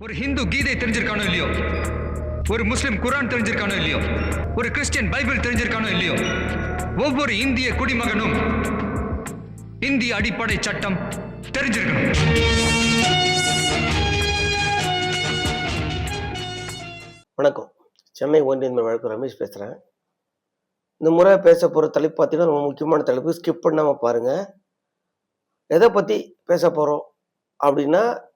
ஒரு ஹிந்து கீதை தெரிஞ்சிருக்கானோ இல்லையோ? ஒரு முஸ்லிம் குரான் தெரிஞ்சிருக்கானோ இல்லையோ? ஒரு கிறிஸ்டியன் பைபிள் தெரிஞ்சிருக்கானோ இல்லையோ? ஒவ்வொரு இந்திய குடிமகனும் இந்திய அடிப்படை சட்டம் தெரிஞ்சிருக்கணும். வணக்கம். சென்னை ஒன்றிய வழக்கு ரமேஷ் பேசுகிறேன் இந்த முறை பேச போகிற தலைப்பு பார்த்தீங்கன்னா ரொம்ப முக்கியமான தலைப்பு. ஸ்கிப் பண்ணாமல் பாருங்கள் எதை பற்றி பேச போகிறோம் அப்படின்னா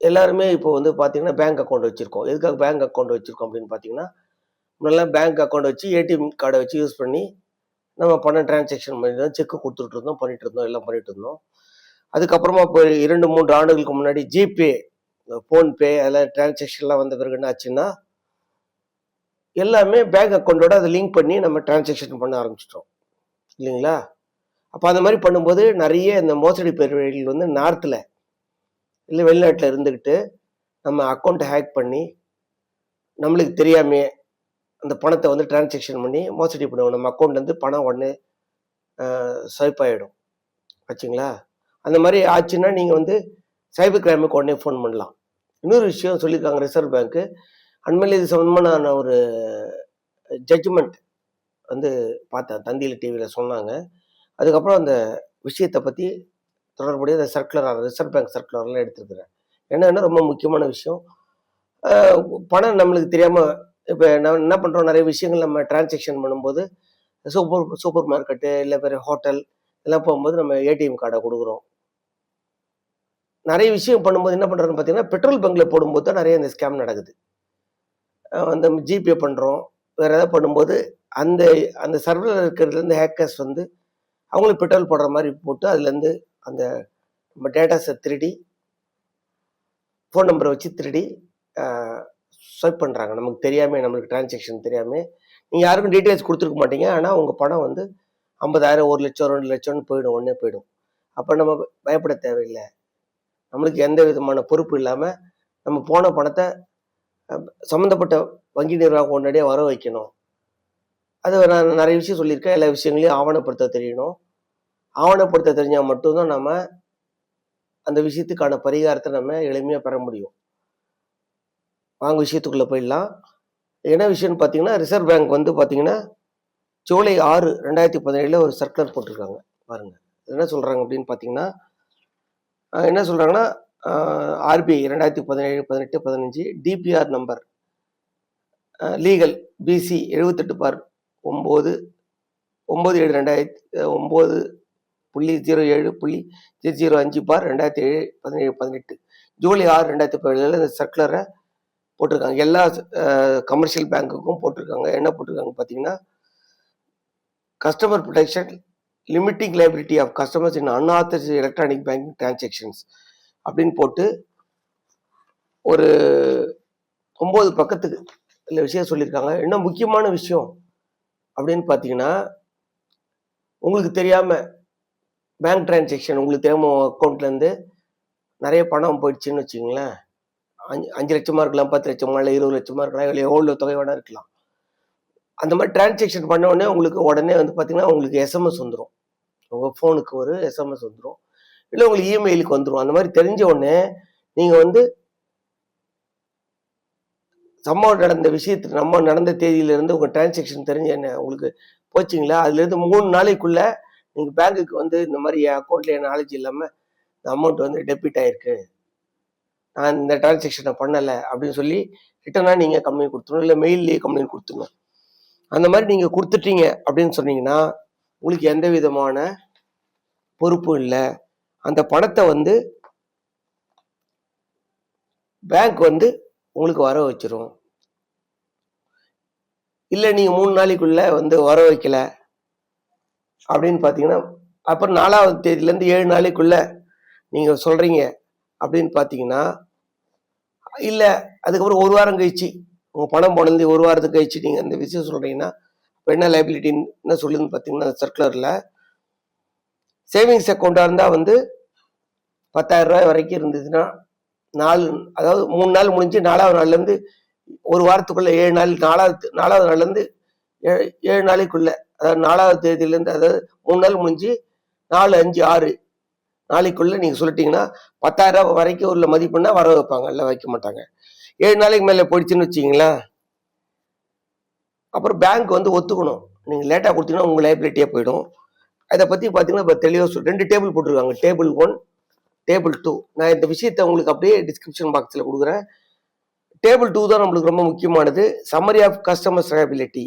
எல்லாருமே இப்போ வந்து பார்த்தீங்கன்னா பேங்க் அக்கௌண்ட் வச்சுருக்கோம். எதுக்காக பேங்க் அக்கௌண்ட் வச்சுருக்கோம் அப்படின்னு பார்த்தீங்கன்னா முன்னெல்லாம் பேங்க் அக்கௌண்ட் வச்சு ஏடிஎம் கார்டை வச்சு யூஸ் பண்ணி நம்ம பணம் டிரான்சாக்ஷன் பண்ணி செக்கு கொடுத்துட்டு இருந்தோம் பண்ணிட்டு இருந்தோம் எல்லாம் பண்ணிட்டு இருந்தோம். அதுக்கப்புறமா இப்போ இரண்டு மூன்று ஆண்டுகளுக்கு முன்னாடி ஜிபே ஃபோன்பே அதெல்லாம் டிரான்சாக்ஷன்லாம் வந்த பிறகு என்ன ஆச்சுன்னா எல்லாமே பேங்க் அக்கௌண்ட்டோட அதை லிங்க் பண்ணி நம்ம டிரான்சாக்ஷன் பண்ண ஆரம்பிச்சிட்டோம். இல்லைங்களா? அப்போ அந்த மாதிரி பண்ணும்போது நிறைய இந்த மோசடி பெருவழிகள் வந்து நார்த்தில் இல்லை வெளிநாட்டில் இருந்துக்கிட்டு நம்ம அக்கௌண்ட்டை ஹேக் பண்ணி நம்மளுக்கு தெரியாமையே அந்த பணத்தை வந்து டிரான்சேக்ஷன் பண்ணி மோசடி பண்ணுவோம். நம்ம அக்கௌண்ட்லேருந்து பணம் உடனே ஸ்வைப் ஆகிடும் ஆச்சுங்களா அந்த மாதிரி ஆச்சுன்னா நீங்கள் வந்து சைபர் கிரைமுக்கு உடனே ஃபோன் பண்ணலாம். இன்னொரு விஷயம் சொல்லியிருக்காங்க ரிசர்வ் பேங்க்கு அண்மையில் இது சம்மந்தமாக நான் ஒரு ஜட்ஜ்மெண்ட் வந்து பார்த்தேன். தந்தியில் டிவியில் சொன்னாங்க. அதுக்கப்புறம் அந்த விஷயத்தை பற்றி தொடர்புடைய அந்த சர்க்குலர் ரிசர்வ் பேங்க் சர்க்குலர்லாம் எடுத்துருக்குறேன். என்னன்னா ரொம்ப முக்கியமான விஷயம்? பணம் நம்மளுக்கு தெரியாமல் இப்போ நம்ம என்ன பண்ணுறோம் நிறைய விஷயங்கள் நம்ம டிரான்சாக்ஷன் பண்ணும்போது சூப்பர் சூப்பர் மார்க்கெட்டு இல்லை பெரிய ஹோட்டல் இதெல்லாம் போகும்போது நம்ம ஏடிஎம் கார்டை கொடுக்குறோம். நிறைய விஷயம் பண்ணும்போது என்ன பண்ணுறோன்னு பார்த்தீங்கன்னா பெட்ரோல் பங்கில் போடும்போது தான் நிறைய இந்த ஸ்கேம் நடக்குது. அந்த ஜிபே பண்ணுறோம் வேறு ஏதாவது பண்ணும்போது அந்த அந்த சர்வரில் இருக்கிறதுலேருந்து ஹேக்கர்ஸ் வந்து அவங்களுக்கு பெட்ரோல் போடுற மாதிரி போட்டு அதுலேருந்து அந்த நம்ம டேட்டாஸை திருடி ஃபோன் நம்பரை வச்சு திருடி ஸ்வைப் பண்ணுறாங்க நமக்கு தெரியாமல் நம்மளுக்கு டிரான்சாக்ஷன் தெரியாமல் நீங்கள் யாருக்கும் டீட்டெயில்ஸ் கொடுத்துருக்க மாட்டீங்க. ஆனால் உங்கள் பணம் வந்து ஐம்பதாயிரம் ஒரு லட்சம் ரெண்டு லட்சம்னு போயிடும். ஒன்றே போயிடும். அப்போ நம்ம பயப்பட தேவையில்லை. நம்மளுக்கு எந்த விதமான பொறுப்பு இல்லாமல் நம்ம போன பணத்தை சம்மந்தப்பட்ட வங்கி நிர்வாகம் உடனடியாக வர வைக்கணும். அது நான் நிறைய விஷயம் சொல்லியிருக்கேன். எல்லா விஷயங்களையும் ஆவணப்படுத்த தெரியணும். ஆவணப்படுத்த தெரிஞ்சால் மட்டும்தான் நம்ம அந்த விஷயத்துக்கான பரிகாரத்தை நம்ம எளிமையாக பெற முடியும். வாங்க விஷயத்துக்குள்ளே போயிடலாம். என்ன விஷயம்னு பார்த்தீங்கன்னா ரிசர்வ் பேங்க் வந்து பார்த்தீங்கன்னா ஜூலை ஆறு ரெண்டாயிரத்தி பதினேழில் ஒரு சர்க்குலர் போட்டிருக்காங்க. பாருங்கள் என்ன சொல்கிறாங்க அப்படின்னு பார்த்தீங்கன்னா என்ன சொல்கிறாங்கன்னா ஆர்பிஐ ரெண்டாயிரத்தி பதினேழு பதினெட்டு பதினஞ்சு டிபிஆர் நம்பர் லீகல் பிசி எழுபத்தெட்டு பார் ஒம்பது ஒம்பது ஏழு ரெண்டாயிரத்தி ஒம்பது புள்ளி ஜீரோ ஏழு புள்ளி ஜீரோ ஜீரோ அஞ்சு பார் ரெண்டாயிரத்தி ஏழு பதினேழு பதினெட்டு. ஜூலை ஆறு ரெண்டாயிரத்தி பதினேழு இந்த சர்க்குலரை போட்டிருக்காங்க. எல்லா கமர்ஷியல் பேங்க்குக்கும் போட்டிருக்காங்க. என்ன போட்டிருக்காங்க பார்த்தீங்கன்னா customer protection limiting liability of customers in unauthorised electronic banking transactions அப்படின்னு போட்டு ஒரு ஒம்பது பக்கத்துக்கு இல்லை விஷயம் சொல்லியிருக்காங்க. என்ன முக்கியமான விஷயம் அப்படின்னு பார்த்தீங்கன்னா உங்களுக்கு தெரியாமல் பேங்க் டிரான்சேக்ஷன் உங்களுக்கு தேவை அக்கௌண்ட்லேருந்து நிறைய பணம் போயிடுச்சுன்னு வச்சுங்களேன் அஞ்சு அஞ்சு லட்சமாக இருக்கலாம் பத்து லட்சமா இல்லை இருபது லட்சமாக இருக்கலாம் இல்லை எவ்வளோ தொகை வேணால் இருக்கலாம். அந்த மாதிரி டிரான்சேக்ஷன் பண்ண உடனே உங்களுக்கு உடனே வந்து பார்த்தீங்கன்னா உங்களுக்கு எஸ்எம்எஸ் வந்துடும் உங்கள் ஃபோனுக்கு ஒரு எஸ்எம்எஸ் வந்துடும் இல்லை உங்களுக்கு இமெயிலுக்கு வந்துடும் அந்த மாதிரி தெரிஞ்ச உடனே நீங்கள் வந்து சம்பவம் நடந்த விஷயத்துக்கு நம்ம நடந்த தேதியிலேருந்து உங்கள் டிரான்சேக்ஷன் தெரிஞ்ச என்ன உங்களுக்கு போச்சுங்களா? அதுலேருந்து மூணு நாளைக்குள்ளே நீங்கள் பேங்க்குக்கு வந்து இந்த மாதிரி என் அக்கௌண்ட்டில் என் நாலேஜ் இல்லாமல் இந்த அமௌண்ட் வந்து டெபிட் ஆயிருக்கு. நான் இந்த டிரான்சாக்ஷனை பண்ணலை அப்படின்னு சொல்லி ரிட்டனாக நீங்கள் கம்ப்ளைண்ட் கொடுத்துடணும். இல்லை மெயில்லேயே கம்ப்ளைண்ட் கொடுத்துடணும். அந்த மாதிரி நீங்கள் கொடுத்துட்டீங்க அப்படின்னு சொன்னீங்கன்னா உங்களுக்கு எந்த விதமான பொறுப்பும் இல்லை. அந்த பணத்தை வந்து பேங்க் வந்து உங்களுக்கு வர வச்சிரும். இல்லை நீங்கள் மூணு நாளைக்குள்ளே வந்து வர வைக்கல. அப்படின்னு பார்த்தீங்கன்னா அப்புறம் நாலாவது தேதியிலேருந்து ஏழு நாளைக்குள்ள நீங்கள் சொல்கிறீங்க அப்படின்னு பார்த்தீங்கன்னா இல்லை அதுக்கப்புறம் ஒரு வாரம் கழிச்சு உங்கள் பணம் போனது ஒரு வாரத்துக்கு கழிச்சு நீங்கள் அந்த விஷயம் சொல்கிறீங்கன்னா இப்போ என்ன லைபிலிட்டின்னு என்ன சொல்லுதுன்னு பார்த்தீங்கன்னா சர்க்குலரில் சேவிங்ஸ் அக்கௌண்ட்டாக இருந்தால் வந்து பத்தாயிரம் ரூபாய் வரைக்கும் இருந்ததுன்னா நாலு அதாவது மூணு நாள் முடிஞ்சு நாலாவது நாள்லேருந்து ஒரு வாரத்துக்குள்ளே ஏழு நாள் நாலாவது நாலாவது நாள்லேருந்து ஏழு ஏழு நாளைக்குள்ள அதாவது நாலாவது தேதியிலேருந்து அதாவது மூணு நாள் முடிஞ்சு நாலு அஞ்சு ஆறு நாளைக்குள்ளே நீங்கள் சொல்லிட்டீங்கன்னா பத்தாயிரம் வரைக்கும் உள்ள மதிப்புனா வர வைப்பாங்க. இல்லை வைக்க மாட்டாங்க. ஏழு நாளைக்கு மேலே போயிடுச்சுன்னு வச்சிங்களேன் அப்புறம் பேங்க் வந்து ஒத்துக்கணும். நீங்கள் லேட்டாக கொடுத்தீங்கன்னா உங்கள் லைபிலிட்டியாக போயிடும். அதை பற்றி பார்த்தீங்கன்னா இப்போ தெளிவாக சொல் ரெண்டு டேபிள் போட்டிருக்காங்க. டேபிள் ஒன் டேபிள் டூ நான் இந்த விஷயத்தை உங்களுக்கு அப்படியே டிஸ்கிரிப்ஷன் பாக்ஸில் கொடுக்குறேன். டேபிள் டூ தான் நம்மளுக்கு ரொம்ப முக்கியமானது. Summary of customers liability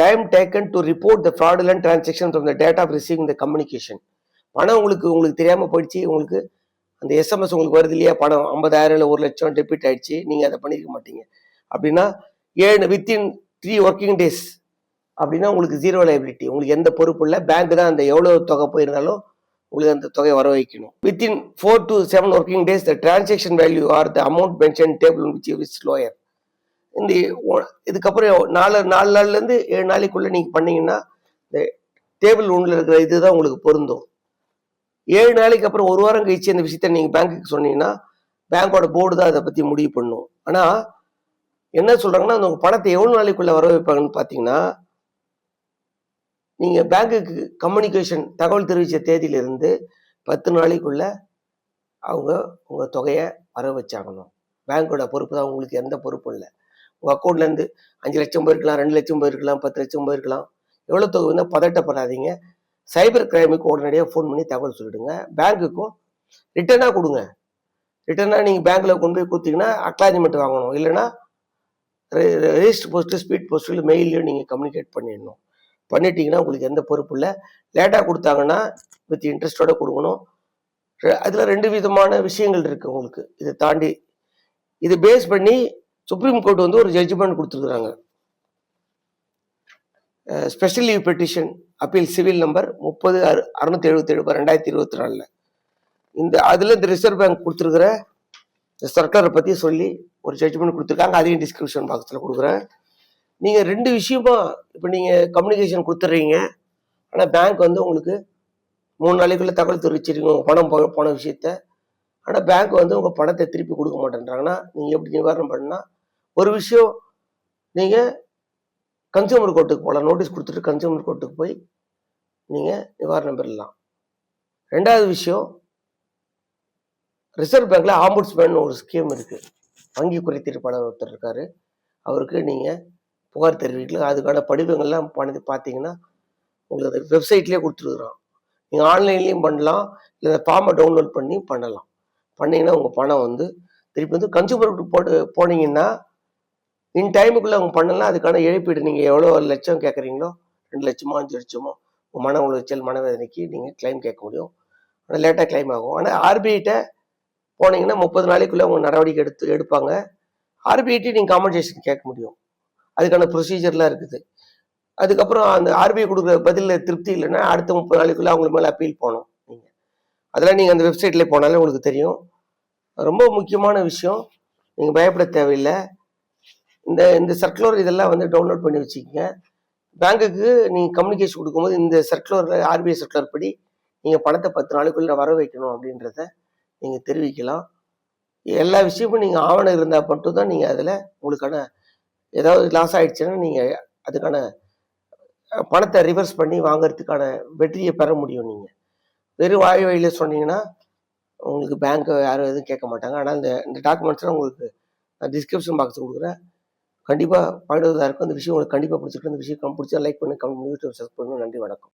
time taken to report the fraudulent transaction from the date of receiving the communication பணம் உங்களுக்கு உங்களுக்கு தெரியாமல் போயிடுச்சு உங்களுக்கு அந்த எஸ்எம்எஸ் உங்களுக்கு வருது இல்லையா? பணம் ஐம்பதாயிரம் இல்லை ஒரு லட்சம் டெபிட் ஆயிடுச்சு நீங்கள் அதை பண்ணியிருக்க மாட்டீங்க. அப்படின்னா ஏழு வித்தின் த்ரீ ஒர்க்கிங் டேஸ் அப்படின்னா உங்களுக்கு ஜீரோ லைபிலிட்டி உங்களுக்கு எந்த பொறுப்பு இல்லை. பேங்க் தான் அந்த எவ்வளோ தொகை போயிருந்தாலும் உங்களுக்கு அந்த தொகையை வர வைக்கணும். Within four to seven working days the transaction value or the amount mention table which is lower இந்த இதுக்கப்புறம் நாலு நாலு நாள்லேருந்து ஏழு நாளைக்குள்ளே நீங்கள் பண்ணீங்கன்னா இந்த டேபிள் ஒன்றில் இருக்கிற இதுதான் உங்களுக்கு பொருந்தும். ஏழு நாளைக்கு அப்புறம் ஒரு வாரம் கழிச்சு அந்த விஷயத்த நீங்கள் பேங்க்குக்கு சொன்னீங்கன்னா பேங்க்கோட போர்டு தான் அதை பற்றி முடிவு பண்ணும். ஆனால் என்ன சொல்கிறாங்கன்னா அந்த பணத்தை எவ்வளோ நாளைக்குள்ளே வர வைப்பாங்கன்னு பார்த்தீங்கன்னா நீங்கள் பேங்க்குக்கு கம்யூனிகேஷன் தகவல் தெரிவித்த தேதியிலிருந்து பத்து நாளைக்குள்ளே அவங்க உங்கள் தொகையை வர வச்சாகணும். பேங்க்கோட பொறுப்பு தான் உங்களுக்கு எந்த பொறுப்பும் இல்லை. உங்கள் அக்கௌண்ட்லேருந்து அஞ்சு லட்சம் போயிருக்கலாம் ரெண்டு லட்சம் போயிருக்கலாம் பத்து லட்சம் போயிருக்கலாம். எவ்வளோ தொகை வந்து பதட்டப்படாதீங்க. சைபர் கிரைமுக்கு உடனடியாக ஃபோன் பண்ணி தகவல் சொல்லிவிடுங்க பேங்க்குக்கும் ரிட்டர்னாக கொடுங்க. ரிட்டர்னாக நீங்கள் பேங்க்கில் கொண்டு போய் கொடுத்தீங்கன்னா அக்னாலஜ்மெண்ட் வாங்கணும். இல்லைன்னா ரெஜிஸ்டர் போஸ்ட்டு ஸ்பீட் போஸ்ட்டில் மெயிலையும் நீங்கள் கம்யூனிகேட் பண்ணிடணும். பண்ணிட்டீங்கன்னா உங்களுக்கு எந்த பொறுப்பு இல்லை. லேட்டாக கொடுத்தாங்கன்னா வித் இன்ட்ரெஸ்டோட கொடுக்கணும். அதில் ரெண்டு விதமான விஷயங்கள் இருக்குது உங்களுக்கு. இதை தாண்டி இது பேஸ் பண்ணி சுப்ரீம் கோர்ட் வந்து ஒரு ஜட்ஜ்மெண்ட் கொடுத்துருக்குறாங்க. Special leave petition appeal civil number முப்பது அறு அறுநூத்தி எழுபத்தி ஏழு ரெண்டாயிரத்தி இருபத்தி நாலில். இந்த அதில் இந்த ரிசர்வ் பேங்க் கொடுத்துருக்குற இந்த சர்க்காரை பற்றி சொல்லி ஒரு ஜட்ஜ்மெண்ட் கொடுத்துருக்காங்க. அதையும் டிஸ்கிரிப்ஷன் பாக்ஸில் கொடுக்குறேன். நீங்கள் ரெண்டு விஷயமா இப்போ நீங்கள் கம்யூனிகேஷன் கொடுத்துட்றீங்க ஆனால் பேங்க் வந்து உங்களுக்கு மூணு நாளைக்குள்ளே தகவல் தெரிவிச்சிருக்கீங்க உங்கள் பணம் போக போன விஷயத்த. ஆனால் பேங்க் வந்து உங்கள் பணத்தை திருப்பி கொடுக்க மாட்டேன்றாங்கன்னா நீங்கள் எப்படி நிவாரணம் பண்ணால் ஒரு விஷயம் நீங்கள் கன்சியூமர் கோர்ட்டுக்கு போகலாம் நோட்டீஸ் கொடுத்துட்டு கன்சியூமர் கோர்ட்டுக்கு போய் நீங்கள் நிவாரணம் பெறலாம். ரெண்டாவது விஷயம் ரிசர்வ் பேங்க்கில் ஆம்புட்ஸ்மேன் ஒரு ஸ்கீம் இருக்குது வங்கி குறை தீர்ப்பாளர் ஒருத்தர் இருக்காரு. அவருக்கு நீங்கள் புகார் தெரிவிக்கலாம் அதுக்கான படிவங்கள்லாம் பண்ணி பார்த்தீங்கன்னா உங்களுக்கு வெப்சைட்லேயே கொடுத்துருக்குறோம் நீங்கள் ஆன்லைன்லேயும் பண்ணலாம். இல்லை ஃபார்மை டவுன்லோட் பண்ணி பண்ணலாம். பண்ணிங்கன்னா உங்கள் பணம் வந்து திருப்பி வந்து கன்சூமர் போட்டு போனீங்கன்னா இன் டைமுக்குள்ளே அவங்க பண்ணலாம் அதுக்கான இழப்பீடு நீங்கள் எவ்வளோ ஒரு லட்சம் கேட்குறீங்களோ ரெண்டு லட்சமோ அஞ்சு லட்சமோ உங்கள் மன உளைச்சல் மனவேதனைக்கு நீங்கள் கிளைம் கேட்க முடியும். ஆனால் லேட்டாக கிளைம் ஆகும். ஆனால் ஆர்பிஐட்ட போனீங்கன்னா முப்பது நாளைக்குள்ளே அவங்க நடவடிக்கை எடுத்து எடுப்பாங்க. ஆர்பிஐட்டி நீங்கள் காம்பன்சேஷன் கேட்க முடியும். அதுக்கான ப்ரொசீஜர்லாம் இருக்குது. அதுக்கப்புறம் அந்த ஆர்பிஐ கொடுக்குற பதிலில் திருப்தி இல்லைன்னா அடுத்த முப்பது நாளைக்குள்ளே அவங்க மேலே அப்பீல் போகணும் நீங்கள் அதெல்லாம் நீங்கள் அந்த வெப்சைட்லேயே போனாலே உங்களுக்கு தெரியும். ரொம்ப முக்கியமான விஷயம். நீங்கள் பயப்பட தேவையில்லை. இந்த இந்த சர்க்குலர் இதெல்லாம் வந்து டவுன்லோட் பண்ணி வச்சுக்கோங்க. பேங்க்குக்கு நீங்கள் கம்யூனிகேஷன் கொடுக்கும்போது இந்த சர்க்குலரில் ஆர்பிஐ சர்க்குலர் படி நீங்கள் பணத்தை பத்து நாளைக்குள்ள வர வைக்கணும் அப்படின்றத நீங்கள் தெரிவிக்கலாம். எல்லா விஷயமும் நீங்கள் ஆவணம் இருந்தால் மட்டும் தான் நீங்கள் அதில் உங்களுக்கான ஏதாவது லாஸ் ஆகிடுச்சுன்னா நீங்கள் அதுக்கான பணத்தை ரிவர்ஸ் பண்ணி வாங்குறதுக்கான வெற்றியை பெற முடியும் நீங்கள் வெறும் வாய் வழியில் சொன்னீங்கன்னா உங்களுக்கு பேங்க்கை யாரும் எதுவும் கேட்க மாட்டாங்க. ஆனால் இந்த இந்த டாக்குமெண்ட்ஸ்லாம் உங்களுக்கு நான் டிஸ்கிரிப்ஷன் பாக்ஸ் கொடுக்குறேன். கண்டிப்பாக பயனுள்ளதாக இருக்கும். அந்த விஷயம் உங்களுக்கு கண்டிப்பாக பிடிச்சிருக்கு அந்த விஷயம் பிடிச்சா லைக் பண்ணி கமெண்ட் பண்ணி சப்ஸ்கிரைப் பண்ணுங்க நன்றி வணக்கம்.